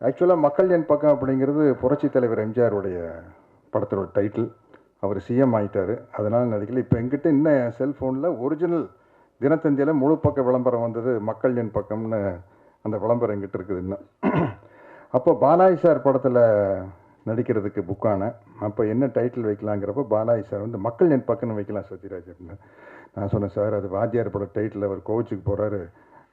ஆக்சுவலாக மக்கள் என் பக்கம் அப்படிங்கிறது புரட்சி தலைவர் எம்ஜிஆருடைய படத்தோட டைட்டில் அவர் சிஎம் ஆகிட்டார் அதனால் நினைக்கல. இப்போ எங்கிட்ட இன்னும் செல்ஃபோனில் ஒரிஜினல் தினத்தந்தியில் முழு பக்க விளம்பரம் வந்தது மக்கள் என் பக்கம்னு அந்த விளம்பரம் எங்கிட்ட இருக்குது இன்னும். அப்போ பாலாஜி சார் படத்தில் நடிக்கிறதுக்கு புக்கான அப்போ என்ன டைட்டில் வைக்கலாங்கிறப்ப பாலாஜி சார் வந்து மக்கள் என் பக்கம்னு வைக்கலாம் சத்யராஜ் அப்படின்னு நான் சொன்னேன் சார் அது வாத்தியார் பட டைட்டில் அவர் கோச்சுக்கு போகிறாரு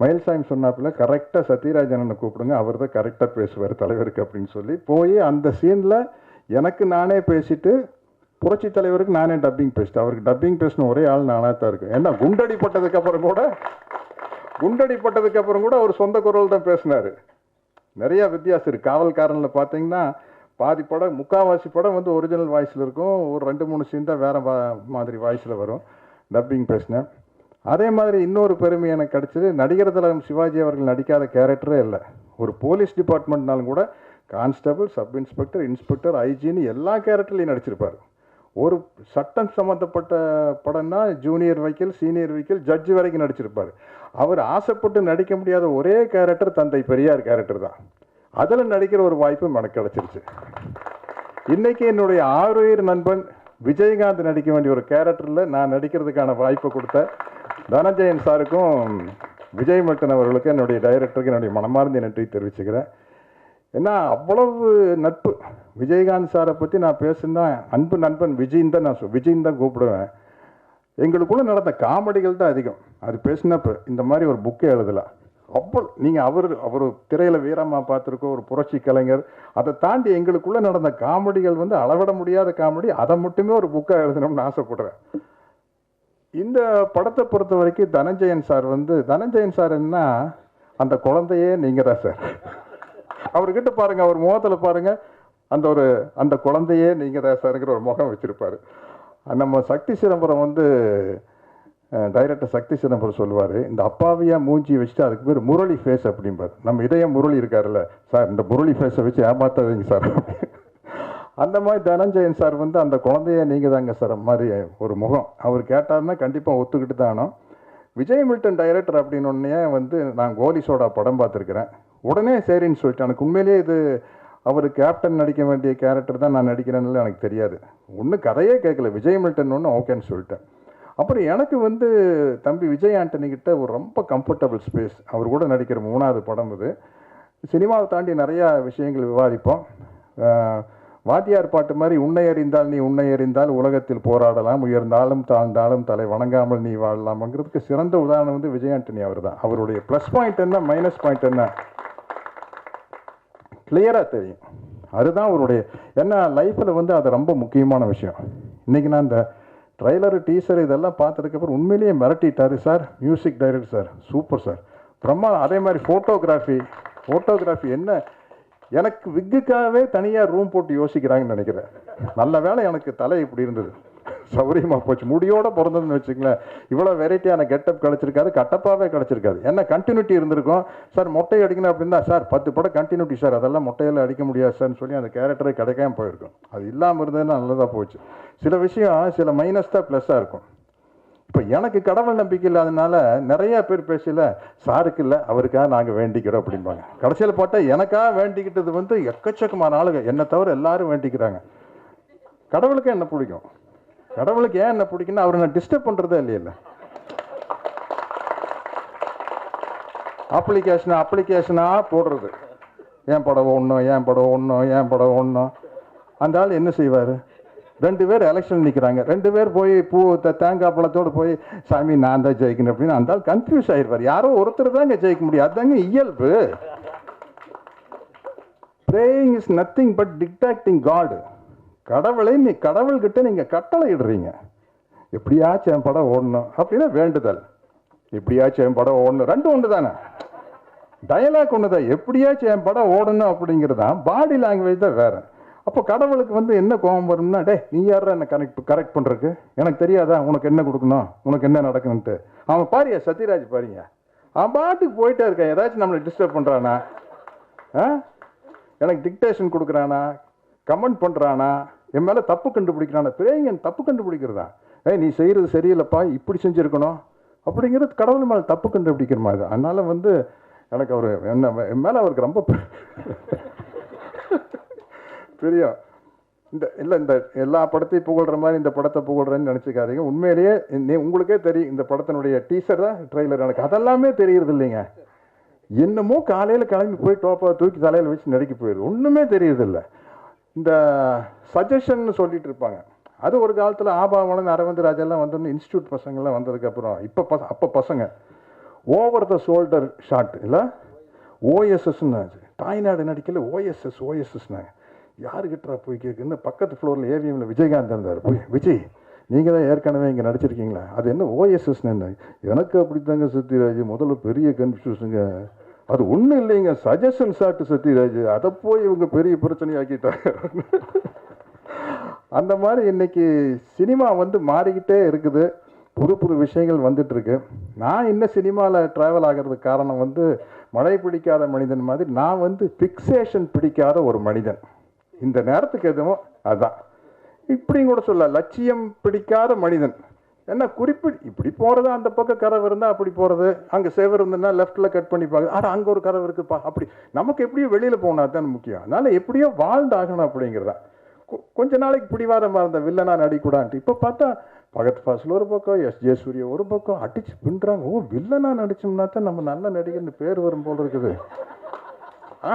மயில்சாமி சொன்னாப்புல கரெக்டாக சத்யராஜனனை கூப்பிடுங்க அவர் தான் கரெக்டாக பேசுவார் தலைவருக்கு அப்படின்னு சொல்லி போய் அந்த சீனில் எனக்கு நானே பேசிட்டு புரட்சி தலைவருக்கு நானே டப்பிங் பேசிட்டேன். அவருக்கு டப்பிங் பேசின ஒரே ஆள் நானாக தான் இருக்கும் ஏன்னா குண்டடிப்பட்டதுக்கப்புறம் கூட குண்டடிப்பட்டதுக்கப்புறம் கூட அவர் சொந்த குரல் தான் பேசினார். நிறையா வித்தியாசம் இருக்குது காவல்காரனில் பார்த்தீங்கன்னா பாதி படம் முக்காவாசி படம் வந்து ஒரிஜினல் வாய்ஸில் இருக்கும். ஒரு ரெண்டு மூணு சீன் தான் வேறு மாதிரி வாய்ஸில் வரும். டப்பிங் பேசினேன். அதே மாதிரி இன்னொரு பெருமை எனக்கு கிடச்சிது நடிகர் தலகம் சிவாஜி அவர்கள் நடிக்காத கேரக்டரே இல்லை. ஒரு போலீஸ் டிபார்ட்மெண்ட்னாலும் கூட கான்ஸ்டபிள் சப் இன்ஸ்பெக்டர் இன்ஸ்பெக்டர் ஐஜின்னு எல்லா கேரக்டர்லையும் நடிச்சிருப்பார். ஒரு சட்டம் சம்மந்தப்பட்ட படம்னா ஜூனியர் வைக்கல் சீனியர் வைக்கல் ஜட்ஜ் வரைக்கும் நடிச்சிருப்பார். அவர் ஆசைப்பட்டு நடிக்க முடியாத ஒரே கேரக்டர் தந்தை பெரியார் கேரக்டர் தான். அதில் நடிக்கிற ஒரு வாய்ப்பும் எனக்கு கிடச்சிருச்சு. இன்றைக்கி என்னுடைய ஆறுயிர் நண்பன் விஜயகாந்த் நடிக்க வேண்டிய ஒரு கேரக்டரில் நான் நடிக்கிறதுக்கான வாய்ப்பை கொடுத்த தனஞ்சயன் சாருக்கும் விஜய் மட்டன் அவர்களுக்கு என்னுடைய டைரக்டருக்கு என்னுடைய மனமார்ந்த நன்றி தெரிவிச்சுக்கிறேன். ஏன்னா அவ்வளவு நட்பு. விஜயகாந்த் சாரை பற்றி நான் பேசுனா அன்பு நண்பன் விஜயின் தான் நான் விஜயின் தான் கூப்பிடுவேன். எங்களுக்குள்ள நடந்த காமெடிகள் தான் அதிகம். அது பேசினப்போ இந்த மாதிரி ஒரு புக்கே எழுதலாம் அவ்வளோ நீங்கள் அவர் அவர் திரையில் வீரமாக பார்த்துருக்கோம் ஒரு புரட்சி கலைஞர் அதை தாண்டி எங்களுக்குள்ளே நடந்த காமெடிகள் வந்து அளவிட முடியாத காமெடி அதை மட்டுமே ஒரு புக்காக எழுதணும்னு ஆசைப்படுறேன். இந்த படத்தை பொறுத்த வரைக்கும் தனஞ்சயன் சார் வந்து தனஞ்சயன் சார் என்ன அந்த குழந்தையே நீங்கள் தான் சார். அவர்கிட்ட பாருங்கள் அவர் முகத்தில் பாருங்க அந்த ஒரு அந்த குழந்தையே நீங்கள் தான் சாருங்கிற ஒரு முகம் வச்சுருப்பார். நம்ம சக்தி சிதம்பரம் வந்து டைரக்டர் சக்தி சிதம்பரம் சொல்லுவார் இந்த அப்பாவியாக மூஞ்சி வச்சுட்டு அதுக்கு பேர் முரளி ஃபேஸ் அப்படிம்பார். நம்ம இதயம் முரளி இருக்காருல்ல சார் இந்த முரளி ஃபேஸை வச்சு ஏமாத்தாதீங்க சார். அந்த மாதிரி தனஞ்சயன் சார் வந்து அந்த குழந்தைய நீங்கள் தாங்க சார் மாதிரி ஒரு முகம். அவர் கேட்டாருன்னா கண்டிப்பாக ஒத்துக்கிட்டு தானோ விஜய் மில்டன் டைரக்டர் அப்படின்னு வந்து நான் கோலி சோடா படம் பார்த்துருக்குறேன். உடனே சரின்னு சொல்லிட்டு எனக்கு உண்மையிலேயே இது அவர் கேப்டன் நடிக்க வேண்டிய கேரக்டர் தான் நான் நடிக்கிறேன்னு எனக்கு தெரியாது. ஒன்றும் கதையே கேட்கல. விஜய் மில்டன் ஒன்று ஓகேன்னு சொல்லிட்டேன். அப்புறம் எனக்கு வந்து தம்பி விஜய் ஆண்டனி கிட்ட ஒரு ரொம்ப கம்ஃபர்டபுள் ஸ்பேஸ் அவர் கூட நடிக்கிற மூணாவது படம் இது சினிமாவை தாண்டி நிறையா விஷயங்கள் விவாதிப்போம். வாத்தியார் பாட்டு மாதிரி உன்னை அறிந்தால் நீ உன்னை அறிந்தால் உலகத்தில் போராடலாம் உயர்ந்தாலும் தாழ்ந்தாலும் தலை வணங்காமல் நீ வாழலாம்ங்கிறதுக்கு சிறந்த உதாரணம் வந்து விஜய் ஆண்டனி அவர் தான். அவருடைய ப்ளஸ் பாயிண்ட் என்ன மைனஸ் பாயிண்ட் என்ன? கிளியராக தெரியும். அதுதான் அவருடைய ஏன்னா லைஃப்பில் வந்து அது ரொம்ப முக்கியமான விஷயம். இன்றைக்கி நான் இந்த ட்ரைலரு டீசர் இதெல்லாம் பார்த்ததுக்கப்புறம் உண்மையிலேயே மிரட்டிட்டார் sir music director sir. Super sir. Brahma அதே மாதிரி ஃபோட்டோகிராஃபி ஃபோட்டோகிராஃபி என்ன எனக்கு விக்குக்காகவே தனியாக ரூம் போட்டு யோசிக்கிறாங்கன்னு நினைக்கிறேன். நல்ல வேலை எனக்கு தலை இப்படி இருந்தது. சௌரியமாக போச்சு. முடியோட பிறந்ததுன்னு வச்சுங்களேன் இவ்வளோ வெரைட்டியான கெட்டப் கிடச்சிருக்காது கட்டப்பாகவே கிடச்சிருக்காது என்ன கண்டினியூட்டி இருந்திருக்கும்? சார் மொட்டை அடிக்கணும் அப்படின்னா சார் பத்து படம் கண்டினியூட்டி சார். அதெல்லாம் மொட்டையில் அடிக்க முடியாது சார்னு சொல்லி அந்த கேரக்டரே கிடைக்காம போயிருக்கும். அது இல்லாமல் இருந்ததுன்னா நல்லதாக போச்சு. சில விஷயம் சில மைனஸ் தான் ப்ளஸ்ஸாக இருக்கும். இப்போ எனக்கு கடவுள் நம்பிக்கை இல்லாதனால நிறைய பேர் பேசல சாருக்கு இல்லை அவருக்காக நாங்கள் வேண்டிக்கிறோம் அப்படிம்பாங்க. கடைசியில் பார்த்தா எனக்காக வேண்டிக்கிட்டது வந்து எக்கச்சக்கமான ஆளுங்க. என்னை தவிர எல்லாரும் வேண்டிக்கிறாங்க. கடவுளுக்கு என்ன பிடிக்கும்? கடவுளுக்கு ஏன் என்ன பிடிக்குன்னா அவரை நான் டிஸ்டர்ப் பண்ணுறதே இல்லையில்ல அப்ளிகேஷனா அப்ளிகேஷனாக போடுறது. ஏன் படம் ஒன்றும் ஏன் படம் ஒன்றும் ஏன் படம் ஒன்றும் அந்த ஆள் என்ன செய்வார்? ரெண்டு பேர் எலெக்ஷன் நிற்கிறாங்க ரெண்டு பேர் போய் பூ த- தேங்காய் பழத்தோடு போய் சாமி நான் தான் ஜெயிக்கணும் அப்படின்னு அந்த ஆள் கன்ஃபியூஸ் ஆயிடுவார் யாரோ ஒருத்தர் தாங்க ஜெயிக்க முடியும். அதுதாங்க இயல்பு. Praying is nothing but dictating God கடவுளை நீ கடவுள்கிட்ட நீங்கள் கட்டளை இடுறீங்க எப்படியாச்சும் என் படம் ஓடணும் அப்படின்னா வேண்டுதல். எப்படியாச்சும் என் படம் ஓடணும். ரெண்டும் ஒன்று தானே. டயலாக் ஒன்று தான் எப்படியாச்சும் என் படம் ஓடணும் அப்படிங்கிறது தான் பாடி லாங்குவேஜ் தான் வேறு. அப்போ கடவுளுக்கு வந்து என்ன கோபம் வரும்னா டே நீ யாரா என்ன கனெக்ட் கரெக்ட் பண்ணுறக்கு எனக்கு தெரியாதா? உனக்கு என்ன கொடுக்கணும்? உனக்கு என்ன நடக்கணுன்ட்டு அவன் பாரியா சத்யராஜ் பாருங்க அவன் பாட்டுக்கு போயிட்டே இருக்கான். ஏதாச்சும் நம்மளை டிஸ்டர்ப் பண்ணுறானா ஆ? எனக்கு டிக்டேஷன் கொடுக்குறானா? கமெண்ட் பண்ணுறானா என் மேலே தப்பு கண்டுபிடிக்கிறானா? பிரேங்கன் தப்பு கண்டுபிடிக்கிறதா? ஏய் நீ செய்கிறது சரியில்லைப்பா. இப்படி செஞ்சுருக்கணும். அப்படிங்கிறது கடவுள் மேலே தப்பு கண்டுபிடிக்கிற மாதிரி. தான் வந்து எனக்கு அவர் என்ன என் மேலே அவருக்கு ரொம்ப பெரிய இந்த இல்லை இந்த எல்லா படத்தையும் புகழ்ற மாதிரி இந்த படத்தை புகழ்றேன்னு நினச்சிக்காதீங்க. உண்மையிலேயே நீ உங்களுக்கே தெரியும் இந்த படத்தினுடைய டீசர் தான் ட்ரெய்லர் எனக்கு அதெல்லாமே தெரியறது இல்லைங்க. என்னமோ காலையில் கிளம்பி போய் டோப்பை தூக்கி தலையில் வச்சு நடிக்க போயிடுது. ஒன்றுமே தெரியறதில்ல இந்த சஜஷன் சொல்லிட்டு இருப்பாங்க. அது ஒரு காலத்தில் ஆபாவனம் அரவிந்த் ராஜெல்லாம் வந்து இன்ஸ்டியூட் பசங்கள்லாம் வந்ததுக்கப்புறம் இப்போ பச அப்போ பசங்க ஓவர் த ஷோல்டர் ஷாட் இல்லை? ஓஎஸ்எஸ்ன்னு தாய்நாடு நடிக்கல ஓஎஸ்எஸ் ஓஎஸ்எஸ்னாங்க யாருக்கிட்டா போய் கேட்குன்னு பக்கத்து ஃப்ளோரில் ஏவிஎம்ல விஜயகாந்த் இருந்தார். போய் விஜய் நீங்கள் தான் ஏற்கனவே இங்கே நடிச்சிருக்கீங்களா? அது என்ன ஓஎஸ்எஸ்ன்னு எனக்கு அப்படித்தாங்க சத்யராஜ். முதல்ல பெரிய கன்ஃபியூஷனுங்க அது ஒன்றும் இல்லைங்க. சஜஷன் சாட்டு சத்யராஜ். அதை போய் இவங்க பெரிய பிரச்சனையாக்கிட்டாங்க. அந்த மாதிரி இன்றைக்கி சினிமா வந்து மாறிக்கிட்டே இருக்குது. புது புது விஷயங்கள் வந்துட்டுருக்கு. நான் இன்னும் சினிமாவில் ட்ராவல் ஆகிறதுக்கு காரணம் வந்து மழை பிடிக்காத மனிதன் மாதிரி நான் வந்து ஃபிக்சேஷன் பிடிக்காத ஒரு மனிதன். இந்த நேரத்துக்கு எதுவும் அதான். இப்படியும் கூட சொல்ல லட்சியம் பிடிக்காத மனிதன். என்ன குறிப்பிட் இப்படி போகிறது அந்த பக்கம் கதவு இருந்தால் அப்படி போகிறது அங்கே சேவர் இருந்ததுன்னா லெஃப்ட்டில் கட் பண்ணி பார்க்க ஆனால் அங்கே ஒரு கதவு இருக்குப்பா அப்படி. நமக்கு எப்படியோ வெளியில் போனால் தான் முக்கியம். அதனால் எப்படியோ வாழ்ந்தாகணும் அப்படிங்கிறதா. கொ- கொஞ்ச நாளைக்கு பிடிவாதமாக இருந்த வில்லனா நடிக்கூடான்ட்டு இப்போ பார்த்தா பகத் ஃபாசில் ஒரு பக்கம் எஸ் ஜே சூரிய ஒரு பக்கம் அடிச்சு பின்றாங்க ஓ வில்லனா நடிச்சோம்னா தான் நம்ம நல்ல நடிகர்னு பேர் வரும் போல் இருக்குது. ஆ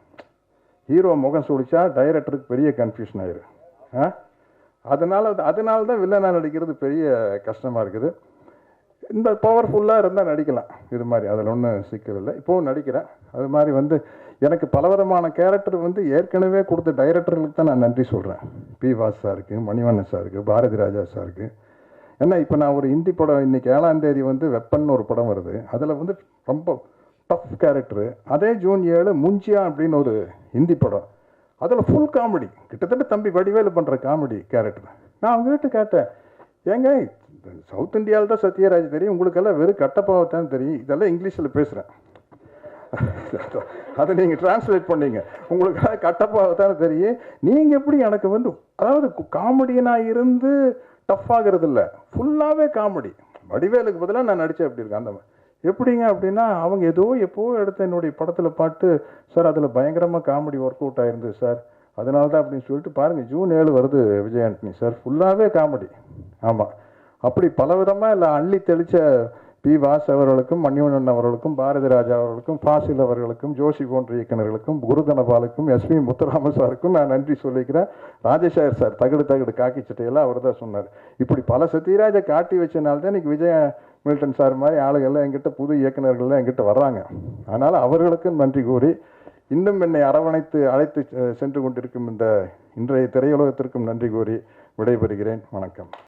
ஹீரோ முகம் சுழிச்சா டைரக்டருக்கு பெரிய கன்ஃபியூஷன் ஆயிரு ஆ? அதனால அதனால தான் வில்லனாக நடிக்கிறது பெரிய கஷ்டமாக இருக்குது. இந்த பவர்ஃபுல்லாக இருந்தால் நடிக்கலாம். இது மாதிரி. அதில் ஒன்றும் சிக்கல் இல்லை. இப்போவும் நடிக்கிறேன். அது மாதிரி வந்து எனக்கு பலவிதமான கேரக்டர் வந்து ஏற்கனவே கொடுத்த டைரக்டர்களுக்கு தான் நான் நன்றி சொல்கிறேன் பி வாஸ் சாருக்கு மணிவண்ணன் சாருக்கு பாரதி ராஜா சாருக்கு. ஏன்னா இப்போ நான் ஒரு ஹிந்தி படம் இன்றைக்கி ஏழாம் தேதி வந்து வெப்பன் ஒரு படம் வருது. அதில் வந்து ரொம்ப டஃப் கேரக்டரு அதே ஜூன் ஏழு முஞ்சியா அப்படின்னு ஒரு ஹிந்தி படம். அதில் ஃபுல் காமெடி கிட்டத்தட்ட தம்பி வடிவேலு பண்ணுற காமெடி கேரக்டர் நான் அவங்ககிட்ட கேட்டேன் ஏங்க சவுத் இந்தியாவில் தான் சத்யராஜ் தெரியும். உங்களுக்கெல்லாம் வெறும் கட்டப்பாவத்தான் தெரியும். இதெல்லாம் இங்கிலீஷில் பேசுகிறேன் அதை நீங்கள் டிரான்ஸ்லேட் பண்ணீங்க. உங்களுக்கு கட்டப்பாவை தானே தெரியும். நீங்கள் எப்படி எனக்கு வந்து அதாவது காமெடியனாக இருந்து டஃப் ஆகிறது இல்லை. ஃபுல்லாகவே காமெடி வடிவேலுக்கு பதிலாக நான் நடித்தேன் அப்படி இருக்கேன் அந்த மாதிரி எப்படிங்க அப்படின்னா அவங்க ஏதோ எப்போ எடுத்த என்னுடைய படத்தில் பாட்டு சார் அதில் பயங்கரமாக காமெடி ஒர்க் அவுட் ஆயிருந்தது சார். அதனால தான் அப்படின்னு சொல்லிட்டு பாருங்கள் ஜூன் ஏழு வருது விஜய் ஆண்டனி சார். ஃபுல்லாகவே காமெடி ஆமாம் அப்படி பலவிதமாக இல்லை அள்ளி தெளித்த பி. வாஸ் அவர்களுக்கும் மணிவண்ணன் அவர்களுக்கும் பாரதி ராஜா அவர்களுக்கும் ஃபாசில் அவர்களுக்கும் ஜோஷி போன்ற இயக்குநர்களுக்கும் குருதனபாலுக்கும் எஸ்பி முத்துராம சாருக்கும் நான் நன்றி சொல்லிக்கிறேன். ராஜேஷாயர் சார் தகடு தகடு காக்கி சட்டையெல்லாம் அவர் தான் சொன்னார். இப்படி பல சத்யராஜை காட்டி வச்சனால்தான் இன்றைக்கி இன்னைக்கு விஜய மில்டன் சார் மாதிரி ஆளுகள்லாம் எங்கிட்ட புது இயக்குநர்கள்லாம் எங்கிட்ட வர்றாங்க. அதனால் அவர்களுக்கும் நன்றி கூறி இன்னும் என்னை அரவணைத்து அழைத்து சென்று கொண்டிருக்கும் இந்த இன்றைய திரையுலகத்திற்கும் நன்றி கூறி விடைபெறுகிறேன். வணக்கம்.